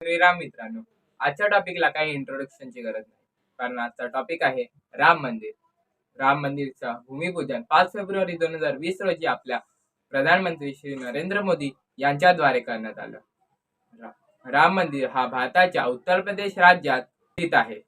श्रीराम मित्रांनो आजच्या टॉपिकला काही इंट्रोडक्शनची गरज नाही. कारण आजचा टॉपिक आहे राम मंदिर. राम मंदिरचा भूमिपूजन पाच फेब्रुवारी दोन हजार वीस रोजी आपल्या प्रधानमंत्री श्री नरेंद्र मोदी यांच्याद्वारे करण्यात आलं. राम मंदिर हा भारताच्या उत्तर प्रदेश राज्यात स्थित आहे.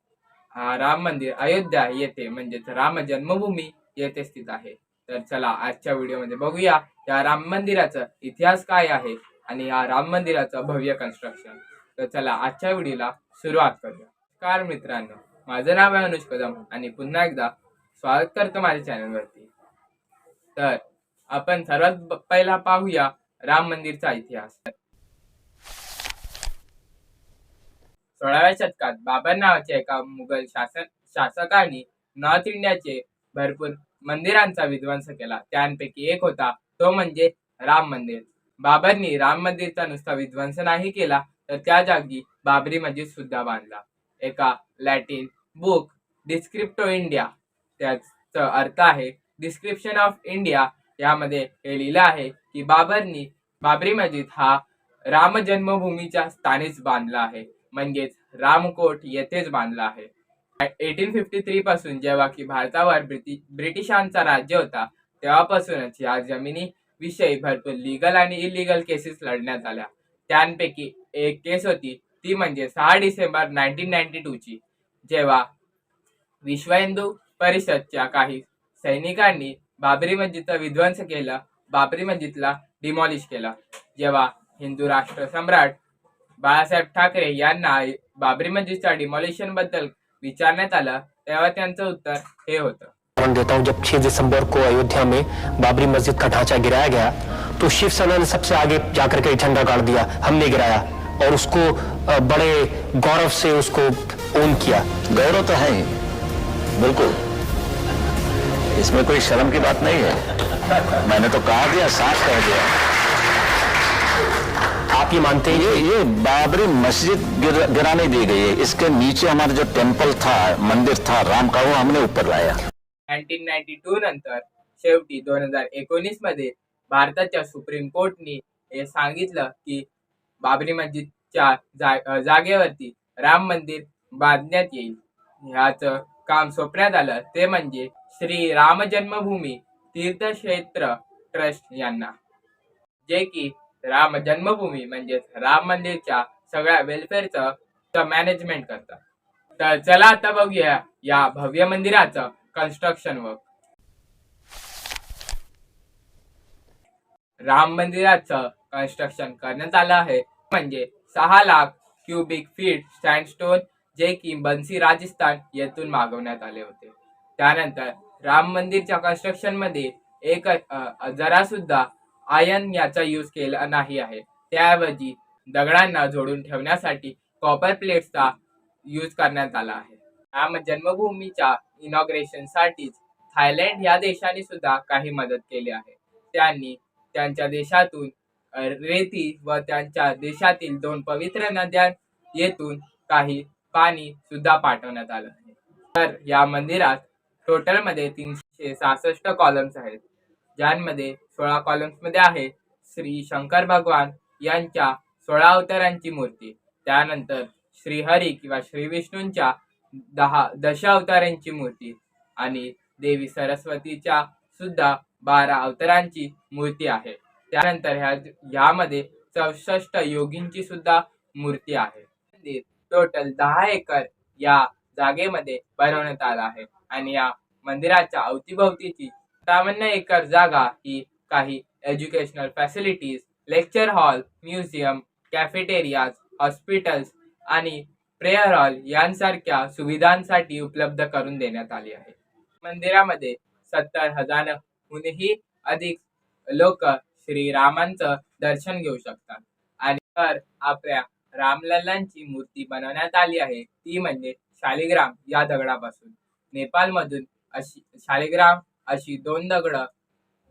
हा राम मंदिर अयोध्या येथे म्हणजेच राम जन्मभूमी येथे स्थित आहे. तर चला आजच्या व्हिडिओमध्ये बघूया या राम मंदिराचा इतिहास काय आहे आणि या राम मंदिराचं भव्य कन्स्ट्रक्शन तर चला आजच्या व्हिडिओला सुरुवात करूया. कार मित्रांनो माझं नाव आहे अनुज कदम आणि पुन्हा एकदा स्वागत करतो माझ्या चॅनलवरती. तर आपण सर्वात पहिला पाहूया राम मंदिरचा इतिहास. सोळाव्या शतकात बाबर नावाच्या एका मुघल शासन शासकाने नॉर्थ इंडियाचे भरपूर मंदिरांचा विध्वंस केला. त्यांपैकी एक होता तो म्हणजे राम मंदिर. बाबरनी राम मंदिरचा नुसता विध्वंस नाही केला तर त्या जागी बाबरी मस्जिद सुद्धा बांधला. एका लॅटिन बुक डिस्क्रिप्टो इंडिया त्याचा अर्थ आहे डिस्क्रिप्शन ऑफ इंडिया यामध्ये हे लिहिलं आहे की बाबरनी बाबरी मस्जिद हा राम जन्मभूमीच्या स्थानीच बांधला आहे. म्हणजेच रामकोट येथेच बांधला आहे. एटीन फिफ्टी थ्री पासून जेव्हा की भारतावर ब्रिटिश ब्रिटिशांचा राज्य होता तेव्हापासूनच या जमिनी विषयी भरपूर लिगल आणि इलिगल केसेस लढण्यात आल्या. त्यांपैकी एक केस होती. ती म्हणजे सहा डिसेंबर नाईन्टीन नाईन्टी टूची जेव्हा विश्व हिंदू परिषदच्या काही सैनिकांनी बाबरी मस्जिदचा विध्वंस केला बाबरी मस्जिदला डिमॉलिश केला. जेव्हा हिंदू राष्ट्र सम्राट बाळासाहेब ठाकरे यांना बाबरी मस्जिदच्या डिमॉलिशनबद्दल विचारण्यात आलं तेव्हा त्यांचं उत्तर हे होतं. देता हूँ जब 6 दिसंबर को अयोध्या में बाबरी मस्जिद का ढांचा गिराया गया तो शिवसेना ने सबसे आगे जाकर के झंडा गाड़ दिया हमने गिराया और उसको बड़े गौरव से उसको ओन किया। गौरव तो है ही बिल्कुल। इसमें कोई शर्म की बात नहीं है। मैंने तो कहा दिया साफ़ कह दिया। आप ये मानते हैं ये ये बाबरी मस्जिद गिर, गिराने दी गई है। इसके नीचे हमारा जो टेंपल था मंदिर था राम का वो हमने ऊपर लाया। नाईन्टीन नाईन्टी टू नंतर शेवटी दोन हज़ार एकोणीस मध्ये भारताच्या सुप्रीम कोर्टनी हे सांगितलं की बाबरी मस्जिदच्या जा जागेवरती राम मंदिर बांधण्यात येईल. ह्याचं काम सोपण्यात आलं. ते म्हणजे श्री राम जन्मभूमी तीर्थक्षेत्र ट्रस्ट यांना. जे की राम जन्मभूमी म्हणजेच राम मंदिरच्या सगळ्या वेलफेअरचं मॅनेजमेंट करतात तर चला आता बघूया या भव्य मंदिराचं कन्स्ट्रक्शन वर्क राम मंदिराचं कन्स्ट्रक्शन करण्यात आलं आहे. म्हणजे सहा लाख क्युबिक फीट सँडस्टोन जे की बन्सी राजस्थान येथून मागवण्यात आले होते. त्यानंतर राम मंदिरच्या कन्स्ट्रक्शनमध्ये एक जरा सुद्धा आयन याचा यूज केला नाही आहे. त्याऐवजी दगडांना जोडून ठेवण्यासाठी कॉपर प्लेट्सचा यूज करण्यात आला आहे. राम जन्मभूमीच्या इनॉग्रेशन साठीच थायलंड या देशाने सुद्धा काही मदत केली आहे. त्यांनी त्यांच्या देशातून रेती व त्यांच्या देशातील दोन पवित्र नद्या येथून काही पाणी सुद्धा पाठवण्यात आलं तर या मंदिरात टोटलमध्ये तीनशे सहासष्ट कॉलम्स आहेत. ज्यांमध्ये सोळा कॉलम्समध्ये आहे श्री शंकर भगवान यांच्या सोळा अवतारांची मूर्ती. त्यानंतर श्रीहरी किंवा श्री विष्णूंच्या दहा दशा अवतारांची मूर्ती आणि देवी सरस्वतीच्या सुद्धा बारा अवतारांची मूर्ती आहे. त्यानंतर ह्या ह्यामध्ये चौसष्ट योगींची सुद्धा मूर्ती आहे. मंदिर टोटल दहा एकर या जागेमध्ये बनवण्यात आला आहे. आणि या मंदिराच्या अवतीभवतीची सामान्य एकर जागा ही काही educational facilities lecture hall museum cafeterias hospitals आणि प्रेयर हॉल यांसारख्या सुविधांसाठी उपलब्ध करून देण्यात आली आहे. मंदिरामध्ये सत्तर हजार हजारहूनही अधिक लोक श्रीरामांचं दर्शन घेऊ शकतात. आणि तर आपल्या रामलल्लांची मूर्ती बनवण्यात आली आहे ती म्हणजे शालिग्राम या दगडापासून. नेपाळमधून अशी शालिग्राम अशी दोन दगड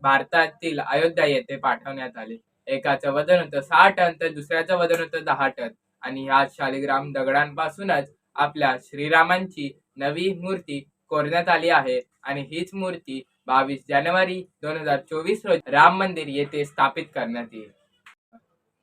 भारतातील अयोध्या येथे पाठवण्यात आले. एकाचं वजन होतं सहा टन तर दुसऱ्याचं वजन होतं दहा टन. आणि ह्या शालिग्राम दगडांपासूनच आपल्या श्रीरामांची नवी मूर्ती कोरण्यात आली आहे. आणि हीच मूर्ती बावीस जानेवारी दोन हजार चोवीस रोजी राम मंदिर येथे स्थापित करण्यात येईल.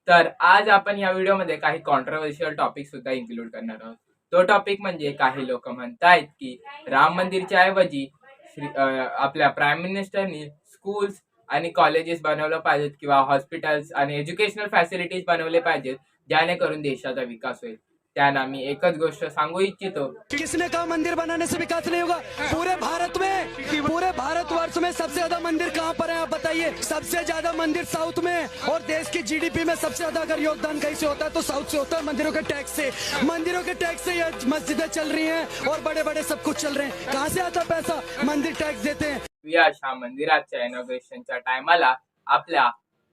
तर आज आपण या व्हिडिओमध्ये काही कॉन्ट्रवर्शियल टॉपिक सुद्धा इन्क्लूड करणार आहोत. तो टॉपिक म्हणजे काही लोक म्हणतायत की राम मंदिरच्या ऐवजी श्री आपल्या प्राईम मिनिस्टरनी स्कूल्स आणि कॉलेजेस बनवलं पाहिजेत किंवा हॉस्पिटल्स आणि एज्युकेशनल फॅसिलिटीज बनवले पाहिजेत जेणेकरून देशाचा विकास होईल. त्यांना मी एकच गोष्ट सांगू इच्छितो. किसने कहा मंदिर बनाने से विकास नहीं होगा? पूरे भारत में पूरे भारतवर्ष में सबसे ज्यादा मंदिर कहाँ पर है आप बताइए? सबसे ज्यादा मंदिर साउथ में और देश की जीडीपी में सबसे ज्यादा अगर योगदान कहीं से होता है तो साउथ से होता है मंदिरों के टैक्स से। मंदिरों के टैक्स से ये मस्जिदें चल रही हैं और बड़े बड़े सब कुछ चल रहे हैं। कहाँ से आता पैसा? मंदिर टैक्स देते हैं। यश हा मंदिराच्या इनॉग्रेशनच्या टायमाला आपल्या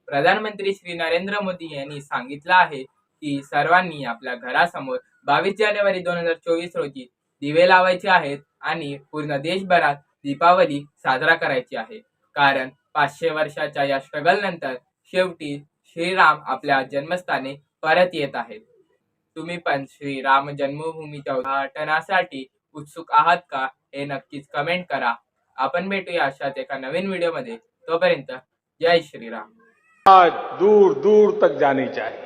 प्रधानमंत्री श्री नरेंद्र मोदी यांनी सांगितलं आहे की सर्वांनी आपल्या घरासमोर बावीस जानेवारी दोन हजार चोवीस रोजी दिवे लावायचे आहेत आणि पूर्ण देशभरात दीपावली साजरा करायची आहे. कारण पाचशे वर्षाच्या या स्ट्रगल नंतर शेवटी श्रीराम आपल्या जन्मस्थानी परत येत आहेत. तुम्ही पण श्रीराम जन्मभूमीच्या उद्घाटनासाठी उत्सुक आहात का हे नक्कीच कमेंट करा. आपण भेटूया अशाच एका नवीन व्हिडिओमध्ये तोपर्यंत जय श्रीराम. आज दूर दूर तक जाने चाहिए